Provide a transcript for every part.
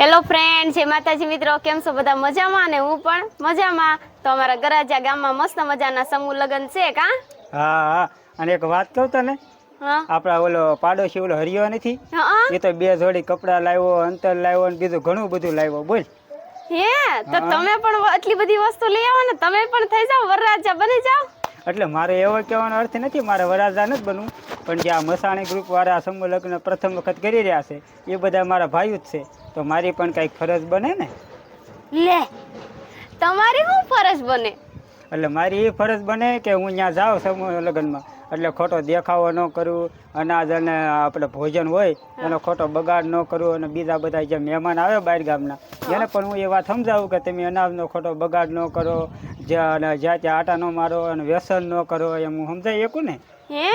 Hello friend જય માતાજી મિત્રો. કેમ છો બધા? મજામાં? ને હું પણ મજામાં. તો અમારા ગરાજા ગામમાં મસ્ત મજાના સમૂહ લગ્ન છે કા હા? હા અને એક વાત કહું તને? હા. આપણા ઓલો પાડોશી ઓલો હરિયો નથી? એ તો બે જોડી કપડાં લાવ્યો અંતર લાવ્યો અને બીજું ઘણું બધું લાવ્યો. બોલ. હે? તો તમે પણ આટલી બધી વસ્તુ લઈ આવો ને તમે પણ થઈ જાઓ વરરાજા બની જાઓ. એટલે મારે એવો કહેવાનો અર્થ નથી મારે વરાજા નથી બનવું. પણ જે આ મસાણી ગ્રુપવાળા સમૂહ લગ્ન પ્રથમ વખત કરી રહ્યા છે એ બધા મારા ભાઈઓ જ છે. તો મારી પણ કંઈક ફરજ બને ને? લે તમારી શું ફરજ બને? એટલે મારી એ ફરજ બને કે હું ત્યાં જાઉં સમૂહ લગ્નમાં. એટલે ખોટો દેખાવો ન કરવું અનાજ અને આપણે ભોજન હોય એનો ખોટો બગાડ ન કરવો અને બીજા બધા જે મહેમાન આવે બહાર ગામના એને પણ હું એ વાત સમજાવું કે તમે અનાજનો ખોટો બગાડ ન કરો જ્યાં અને જ્યાં ત્યાં આટા ન મારો અને વ્યસન ન કરો એમ હું સમજાવી શકું ને? હે?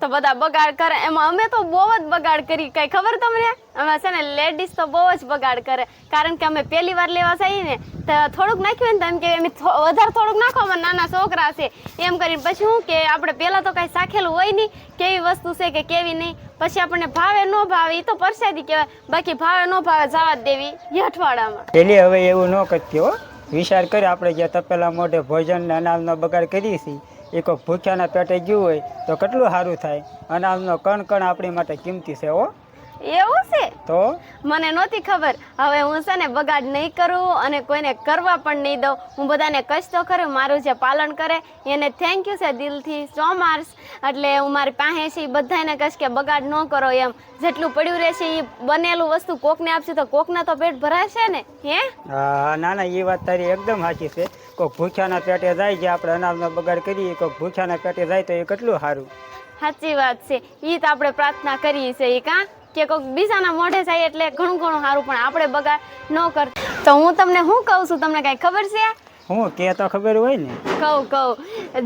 તો બધા બગાડ કરે. એમાં અમે તો બહુ જ બગાડ કરી. કઈ ખબર તમને? અમે છે ને લેડીઝ તો બહુ જ બગાડ કરે. કારણ કે અમે પહેલી વાર લેવા જઈએ ને તો થોડુંક નાખ્યું ને તો એમ કે એમ વધારે થોડુંક નાખો અમારા નાના છોકરા છે. એમ કરીને પછી શું કે આપણે પહેલાં તો કાંઈ સાખેલું હોય નહીં કેવી વસ્તુ છે કે કેવી નહીં. પછી આપણને ભાવે ન ભાવે એ તો પરસાદી કહેવાય. બાકી ભાવે ન ભાવે જવા જ દેવી એ અઠવાડામાં પેલી હવે એવું ન કરતી હો. વિચાર કરી આપણે જે તપેલા મોઢે ભોજન ને અનાજનો બગાડ કરીએ છીએ. એ કોઈક ભૂખ્યાના પેટે ગયું હોય તો કેટલું સારું થાય? અને આમનો કણ કણ આપણી માટે કિંમતી છે, હો? એવું છે? તો? મને નહોતી ખબર. હવે હું છે ને બગાડ નહીં કરું અને કોઈને કરવા પણ નહીં દઉં. હું બધાને કશ તો ખરું મારું જે પાલન કરે એને થેન્ક યુ છે દિલથી સો માર્સ એટલે હું મારી પાસે છે બધાને કશ કે બગાડ ન કરો એમ. જેટલું પડ્યું રહેશે એ બનેલું વસ્તુ કોકને આપશે તો કોકના તો પેટ ભરાશે ને હે? હા ના ના એ વાત તારી એકદમ સાચી છે. કોઈક ભૂખ્યાના પેટે જાય જે આપણે અનાજનો બગાડ કરીએ કોઈક ભૂખ્યાના પેટે જાય તો એ કેટલું સારું. સાચી વાત છે. એ તો આપણે પ્રાર્થના કરીએ છીએ કાં? કે કોઈક બીજાના મોઢે જાય એટલે ઘણું ઘણું સારું પણ આપણે બગાડ ન કર તો હું તમને શું કહું છું? તમને કાંઈ ખબર છે? હું? કે તો ખબર હોય ને. કહું કહું.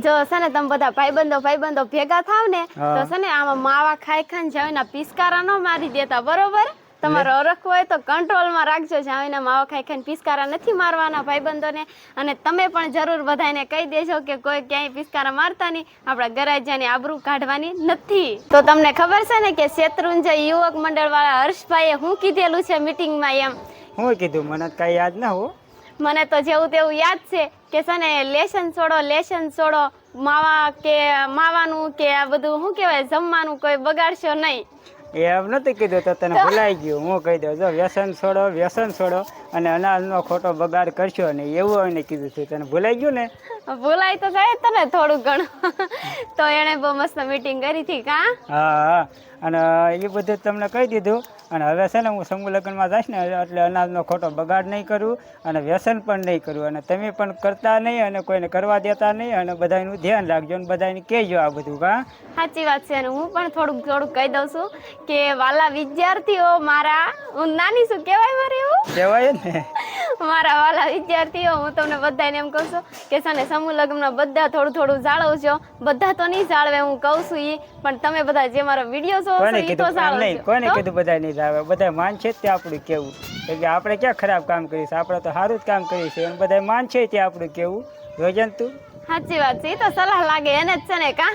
જો છે ને તમે બધા ભાઈબંધો ભાઈબંધો ભેગા થાવ ને તો છે ને આમાં માવા ખાઈ ખાઈને જાવીના પિસ્કારા ન મારી દેતા બરોબર? તમારો અરખ હોય તો કંટ્રોલમાં રાખજો. જાવીને માવા ખાઈ ખાઈને પિસ્કારા નથી મારવાના ભાઈબંધોને. અને તમે પણ જરૂર બધાને કહી દેજો કે કોઈ ક્યાંય પિસ્કારા મારતા નહીં. આપણા ગરાજાની આબરૂ કાઢવાની નથી. તો તમને ખબર છે ને કે શેત્રુંજય યુવક મંડળ વાળા હર્ષભાઈએ હું કીધેલું છે મીટિંગમાં એમ? હું કીધું? મને તો કાંઈ યાદ ના હો મને તો જેવું તેવું યાદ છે કે છે ને લેશન છોડો લેશન છોડો. માવા કે માવાનું કે આ બધું શું કહેવાય? જમવાનું કોઈ બગાડશો નહીં. એમ નથી કીધું તો તને ભૂલાઈ ગયું. હું કહી દઉં જો વ્યસન છોડો વ્યસન છોડો અને અનાજનો ખોટો બગાડ કરશો ને એવું એને કીધું છે. તને ભૂલાઈ ગયું ને? ભૂલાય તો જાય તને થોડું ઘણું. તો એણે બહુ મસ્ત મીટિંગ કરી હતી કા? હા અને એ બધું તમને કહી દીધું. અને હવે છે ને હું સમૂહ લગ્નમાં જઈશ ને એટલે અનાજનો ખોટો બગાડ નહીં કરું અને વ્યસન પણ નહીં કરું. અને તમે પણ કરતા નહીં અને કોઈને કરવા દેતા નહીં અને બધાનું ધ્યાન રાખજો અને બધાને કહેજો આ બધું કા? સાચી વાત છે અને હું પણ થોડુંક થોડુંક કહી દઉં છું કે વાલા વિદ્યાર્થીઓ મારા હું નાની છું કહેવાય મારે એવું? કહેવાય ને. મારા વાલા વિદ્યાર્થીઓ હું તમને બધાને એમ કહું છું કે છે ને સમૂહ લગ્નમાં બધા થોડું થોડું જાળવજો. બધા તો નહીં જાળવે હું કહું છું ઈ. પણ તમે બધા જે મારો વીડિયો જોવો છો ઈ તો નહીં કોને કીધું બધા નહીં જાળવે. બધા માનશે જ તે આપણું કેવું. એટલે આપણે ક્યાં ખરાબ કામ કરીશું આપણે તો સારું જ કામ કરીશું અને બધા માનશે તે આપણું કેવું. તું સાચી વાત છે. ઈ તો સલાહ લાગે એને જ છે ને કા?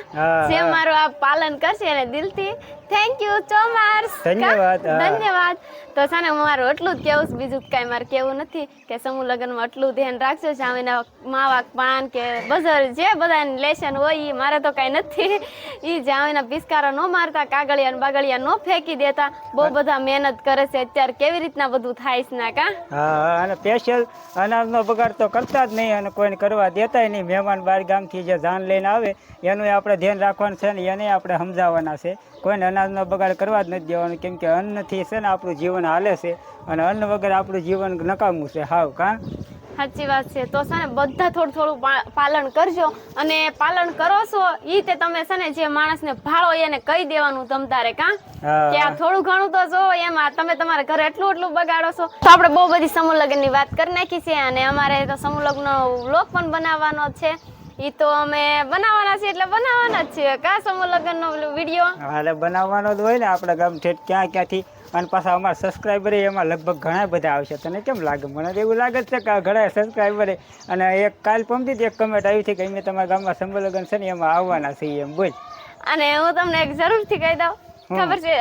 જે મારું આ પાલન કરશે એને દિલથી થેન્ક યુ ચોમાર્સ ધન્યવાદ, ધન્યવાદ. તો સાને હું મારું એટલું જ કેવું બીજું કાંઈ મારે કેવું નથી કે સમૂહ લગ્નમાં એટલું ધ્યાન રાખજો જામીના માવા પાન કે બઝર જે બધા લેશન હોય એ મારે તો કાંઈ નથી. એ જામીના પિસ્કારા ન મારતા કાગળિયા ને બાગળિયા ન ફેંકી દેતા. બહુ બધા મહેનત કરે છે અત્યારે કેવી રીતના બધું થાય છે ના કા? હા, અને સ્પેશિયલ અનાજનો બગાડ તો કરતા જ નહીં અને કોઈને કરવા દેતાય નહીં. મહેમાન બહાર ગામથી જે જાન લઈને આવે એનું આપણે ધ્યાન રાખવાનું છે ને એને આપણે સમજાવવાના છે. કોઈને અનાજનો બગાડ કરવા જ નથી દેવાનો કેમ કે અન્નથી છે ને આપણું જીવન હાલે છે અને અન્ન વગર આપણું જીવન નકામું છે. હાવ કા? સાચી વાત છે. તો છે ને બધા થોડું થોડું પાલન કરજો અને પાલન કરો છો ઈ તે તમે છે ને જે માણસને ભાળો એને કહી દેવાનું તમ તારે કા? કે આ થોડું ઘણું તો જો એમાં તમે તમારા ઘરે એટલું એટલું બગાડો છો. તો આપણે બહુ બધી સમૂહ લગ્નની વાત કરી નાખી છે અને અમારે તો સમૂહ લગ્નનો વ્લોગ પણ બનાવવાનો છે. ઈ તો અમે બનાવવાના છીએ એટલે બનાવવાના જ છીએ. કા સમૂહ લગ્નનો વીડિયો હાલે બનાવવાનો જ હોય ને આપણે ગામ ઠેઠ ક્યાં ક્યાંથી. અને પાછા અમારા સબસ્ક્રાઈબર એમાં લગભગ ઘણા બધા આવશે. તને કેમ લાગે? મને તો એવું લાગે છે કે ઘણા સબસ્ક્રાઈબર અને એક કાલ પમતી એક કમેન્ટ આવી હતી કે અમે તમારા ગામમાં સંબલગન છે ને એમાં આવવાના છીએ એમ બોલ. અને હું તમને એક જરૂરથી કહી દઉં. ખબર છે?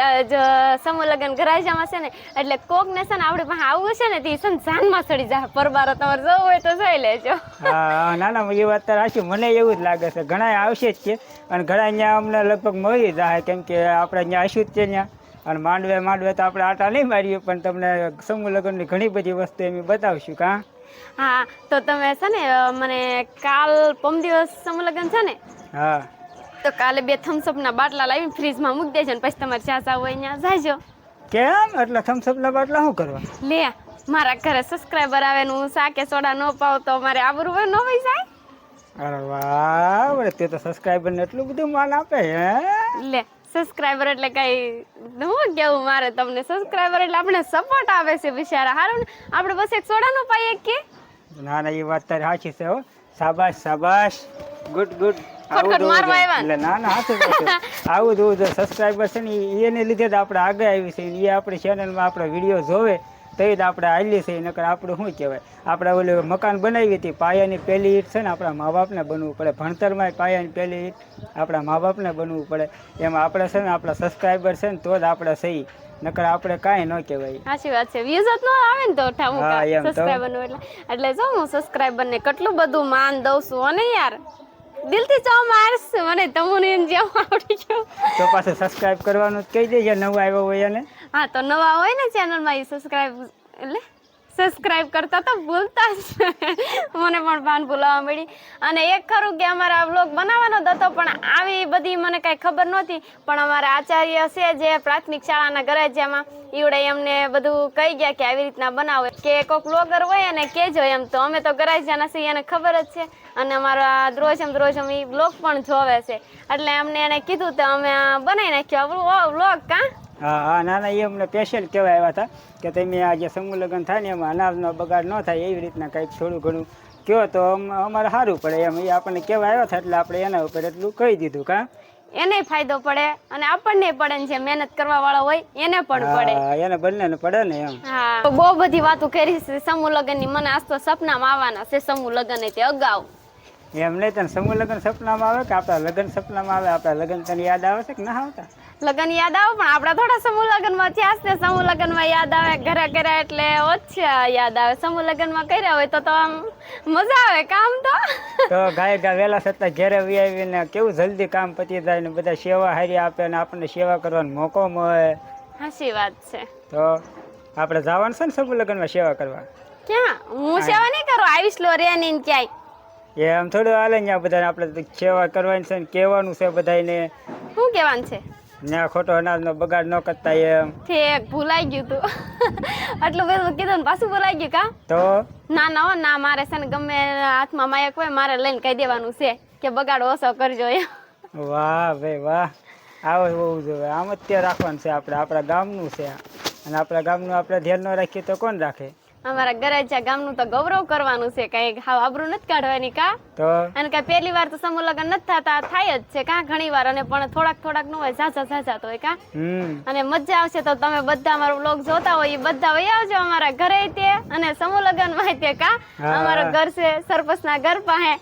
સમૂહ લગ્ન ગરાજામાં છે ને એટલે કોક ને છે ને આપડે પાસે આવું છે ને તે છે ને જાનમાં ચડી જાય. પરબારો તમારે જવું હોય તો જોઈ લેજો. હા, ના ના એ વાત તારે સાચી મને એવું જ લાગે છે. ઘણા આવશે જ છે અને ઘણા અહીંયા અમને લગભગ મળી જાય કેમ કે આપણે અહીંયા આવીશું જ છે ત્યાં અને માંડવે માંડવે તો આપણે આટા નહીં મારીએ પણ તમને સમૂહ લગ્નની ઘણી બધી વસ્તુ એમ બતાવશું કા? હા તો તમે છે ને મને કાલ પમ દિવસ સમૂહ લગ્ન છે ને હા. તો કાલે બે થમ્સઅપ ના બાટલા લાવીને ફ્રીજમાં મૂકી દેજો ને પછી તમારે ચા ચા હોય ત્યાં જાજો. કેમ? એટલે થમ્સઅપના બાટલા શું કરવા? લે મારા ઘરે સબસ્ક્રાઈબર આવે ને હું સાકે સોડા ન પાવ તો મારે આબરું હોય ન હોય જાય. અરે વાહ તે તો સબસ્ક્રાઈબરને એટલું બધું માન આપે હે? લે સબસ્ક્રાઈબર એટલે કઈ હું કેવું મારે તમને? સબસ્ક્રાઈબર એટલે આપણે સપોર્ટ આવે છે બિચારા. હારું ને? આપણે બસ એક સોડા નો પાઈએ કે? ના ના એ વાત તારી સાચી છે હો. શાબાશ શાબાશ. ગુડ ગુડ ખટખટ મારવા આવ્યા એટલે ના ના સાચું આવું જ હોવું સબસ્ક્રાઈબર છે ને એને લીધે જ આપણે આગળ આવી છે. એ આપણી ચેનલમાં આપણા વીડિયો જોવે તો જ આપણે હાલી છે નકર આપણું શું કહેવાય? આપણે ઓલું મકાન બનાવી હતી. પાયાની પહેલી ઈટ છે ને આપણા મા બાપને બનવું પડે. ભણતરમાં પાયાની પહેલી ઈટ આપણા મા બાપને બનવું પડે. એમાં આપણે છે ને આપણા સબસ્ક્રાઈબર છે ને તો જ આપણે સહી. નકર આપણે કાંઈ ન કહેવાય. સાચી વાત છે. વ્યૂઝ જ ન આવે ને તો ઠામું. સબસ્ક્રાઈબર એટલે. એટલે જો હું સબસ્ક્રાઈબર ને કેટલું બધું માન દઉં છું અને યાર? દિલથી ચો માર્સ મને તમને એમ જેમ આવડી ગયો. તો પાછું સબસ્ક્રાઇબ કરવાનું કહી દેજે નવું આવ્યો હોય અને હા તો નવા હોય ને ચેનલમાં એ સબસ્ક્રાઇબ એટલે? સબસ્ક્રાઇબ કરતા તો ભૂલતા જ મને પણ ભાન ભૂલાવા મળી અને એક ખરું કે અમારે આ વ્લોગ બનાવવાનો જ હતો, પણ આવી બધી મને કાંઈ ખબર નહોતી. પણ અમારા આચાર્ય છે જે પ્રાથમિક શાળાના ગરજ્યામાં ઈવડે એમને બધું કહી ગયા કે આવી રીતના બનાવો. કે કોઈક બ્લોગર હોય અને કહેજો એમ તો, અમે તો ગરાજ્યાના છીએ, એને ખબર જ છે. અને અમારા રોજમ એમ એ બ્લોગ પણ જોવે છે. એટલે અમને એને કીધું તો અમે બનાવી નાખ્યો. વ્લોગ કાં? હા હા ના ના એ અમને સ્પેશિયલ કહેવા આવ્યા હતા કે તમે આ જે સમૂહ લગ્ન થાય ને એમાં અનાજનો બગાડ ન થાય એવી રીતના કંઈક થોડું ઘણું કહો તો અમારે સારું પડે એમ. એ આપણને કહેવા આવ્યા હતા એટલે આપણે એના ઉપર એટલું કહી દીધું કા? એને ફાયદો પડે અને આપણને પડે ને જે મહેનત કરવા વાળો હોય એને પણ પડે. એને બંને પડે ને એમ. હા. તો બહુ બધી વાતો કરી છે સમૂહ લગ્નની મને આજ તો સપનામાં આવવાના છે સમૂહ લગ્ન તે અગાઉ. એમ નહીં તને સમૂહ લગ્ન સપનામાં આવે કે આપણા લગ્ન સપનામાં આવે? આપણા લગ્ન તને યાદ આવે છે કે ના આવતા? લગ્ન યાદ આવે? પણ આપણા થોડા સમૂહ લગ્નમાં થયા છે સમૂહ લગ્નમાં યાદ આવે ઘરે ઘરે એટલે ઓછા યાદ આવે. સમૂહ લગ્નમાં કર્યા હોય તો તો આમ મજા આવે કામ તો. તો ગાય ગા વેલા સત્તા ઘેરે આવીને કેવું જલ્દી કામ પતી જાય ને બધા સેવા હારી આપે ને આપણને સેવા કરવાનો મોકો મળે. હાસી વાત છે. તો આપણે જવાનું છે ને સમૂહ લગ્નમાં સેવા કરવા? ક્યાં? હું સેવા નહીં કરું આવીશ લો રે નહીં ક્યાંય. એમ થોડું હાલે ને બધાને આપણે સેવા કરવાની છે ને કહેવાનું છે બધાને શું કહેવાનું છે? ત્યાં ખોટો અનાજનો બગાડ ન કરતા એમ. ઠેક ભૂલાઈ ગયું તું. આટલું બધું કીધું ને પાછું ભૂલાઈ ગયું કા? તો? ના ના ના મારે છે ને ગમે હાથમાં માયક હોય મારે લઈને કહી દેવાનું છે કે બગાડ ઓછો કરજો એમ. વાહ ભાઈ વાહ. આવો હોવું જોઈએ. આમ જ રાખવાનું છે આપણે. આપણા ગામનું છે. અને આપણા ગામનું આપણે ધ્યાન ન રાખીએ તો કોણ રાખે? અમારા ગરાજા ગામનું તો ગૌરવ કરવાનું છે કઈ હાવ આબરૂ નથી કાઢવાની કા? તો? અને કઈ પહેલી વાર તો સમૂહ લગ્ન નથી થતા થાય જ છે કા ઘણી વાર અને પણ થોડાક થોડાકનું હોય ઝાઝા ઝાઝા તો હોય કા? અને મજા આવશે તો તમે બધા અમારો બ્લોગ જોતા હોય એ બધા વહી આવજો અમારા ઘરે તે અને સમૂહ લગ્નમાં તે કા? અમારો ઘર છે સરપંચ ના ઘર પાસે.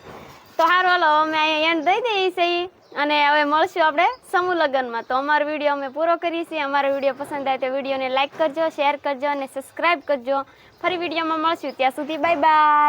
તો હારું હાલો અમે અહીંયા એન્ડ દઈ દઈએ છીએ અને હવે મળશું આપણે સમૂહ લગ્નમાં. તો અમારો વીડિયો અમે પૂરો કરીએ છીએ. અમારો વીડિયો પસંદ આવે તો વિડીયોને લાઈક કરજો શેર કરજો અને સબસ્ક્રાઈબ કરજો. ફરી વિડીયોમાં મળશું. ત્યાં સુધી બાય બાય.